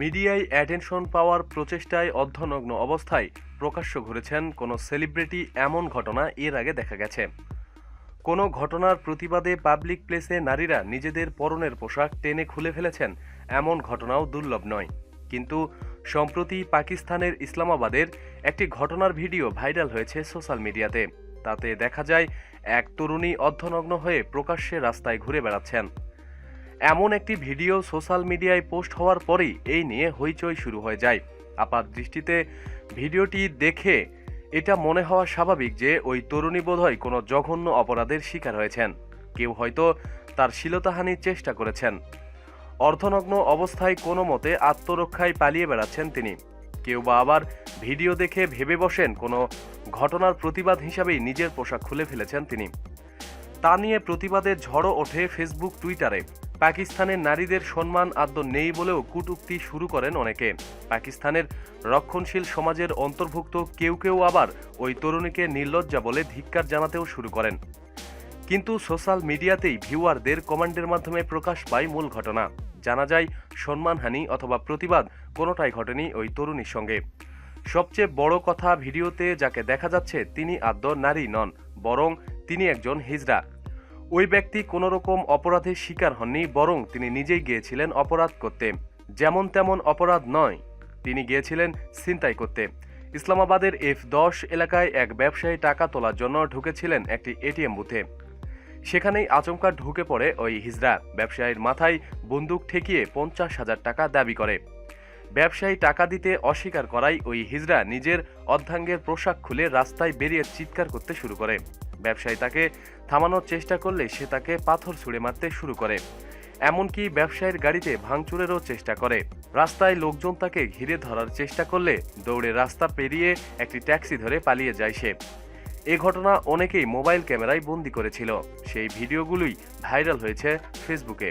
মিডিয়ায় অ্যাটেনশন পাওয়ার প্রচেষ্টায় অর্ধনগ্ন অবস্থায় প্রকাশ্য ঘুরেছেন কোনো সেলিব্রিটি এমন ঘটনা এর আগে দেখা গেছে। কোনো ঘটনার প্রতিবাদে পাবলিক প্লেসে নারীরা নিজেদের পরনের পোশাক টেনে খুলে ফেলেছেন, এমন ঘটনাও দুর্লভ নয়। কিন্তু সম্প্রতি পাকিস্তানের ইসলামাবাদের একটি ঘটনার ভিডিও ভাইরাল হয়েছে সোশ্যাল মিডিয়াতে। তাতে দেখা যায়, এক তরুণী অর্ধনগ্ন হয়ে প্রকাশ্যে রাস্তায় ঘুরে বেড়াচ্ছেন। এমন একটি ভিডিও সোশ্যাল মিডিয়ায় পোস্ট হওয়ার পরেই এই নিয়ে হইচই শুরু হয়ে যায়। আপাত দৃষ্টিতে ভিডিওটি দেখে এটা মনে হওয়া স্বাভাবিক যে ওই তরুণী বোধহয় কোনো জঘন্য অপরাধের শিকার হয়েছেন। কেউ হয়তো তার শ্লীলতাহানির চেষ্টা করেছেন। অর্ধনগ্ন অবস্থায় কোনো মতে আত্মরক্ষায় পালিয়ে বেড়াচ্ছেন তিনি। কেউ বা আবার ভিডিও দেখে ভেবে বসেন কোনো ঘটনার প্রতিবাদ হিসাবেই নিজের পোশাক খুলে ফেলেছেন তিনি। তা নিয়ে প্রতিবাদের ঝড়ও ওঠে ফেসবুক, টুইটারে। পাকিস্তানের নারীদের সম্মান আদ্য নেই বলেও কটূক্তি শুরু করেন অনেকে। পাকিস্তানের রক্ষণশীল সমাজের অন্তর্ভুক্ত কেউ কেউ আবার ওই তরুণীকে নির্লজ্জা বলে ধিক্কার জানাতেও শুরু করেন। কিন্তু সোশ্যাল মিডিয়াতেই ভিউয়ারদের কমান্ডের মাধ্যমে প্রকাশ পায় মূল ঘটনা। জানা যায়, সম্মানহানি অথবা প্রতিবাদ কোনোটাই ঘটেনি ওই তরুণীর সঙ্গে। সবচেয়ে বড় কথা ভিডিওতে যাকে দেখা যাচ্ছে, তিনি আদ্য নারী নন, বরং তিনি একজন হিজড়া। ওই ব্যক্তি কোনো রকম অপরাধের শিকার হননি, বরং তিনি নিজেই গিয়েছিলেন অপরাধ করতে। যেমন তেমন অপরাধ নয়, তিনি গিয়েছিলেন ছিনতাই করতে। ইসলামাবাদের এফ দশ এলাকায় এক ব্যবসায়ী টাকা তোলার জন্য ঢুকেছিলেন একটি এটিএম বুথে। সেখানেই আচমকা ঢুকে পড়ে ওই হিজড়া। ব্যবসায়ীর মাথায় বন্দুক ঠেকিয়ে পঞ্চাশ হাজার টাকা দাবি করে। ব্যবসায়ী টাকা দিতে অস্বীকার করায় ওই হিজড়া নিজের অর্ধাঙ্গের পোশাক খুলে রাস্তায় বেরিয়ে চিৎকার করতে শুরু করে। ব্যবসায়ী তাকে থামানোর চেষ্টা করলে সে তাকে পাথর ছুঁড়ে মারতে শুরু করে। এমনকি ব্যবসায়ীর গাড়িতে ভাঙচুরেরও চেষ্টা করে। রাস্তায় লোকজন তাকে ঘিরে ধরার চেষ্টা করলে দৌড়ে রাস্তা পেরিয়ে একটি ট্যাক্সি ধরে পালিয়ে যায় সে। এ ঘটনা অনেকেই মোবাইল ক্যামেরায় বন্দি করেছিল। সেই ভিডিওগুলোই ভাইরাল হয়েছে ফেসবুকে।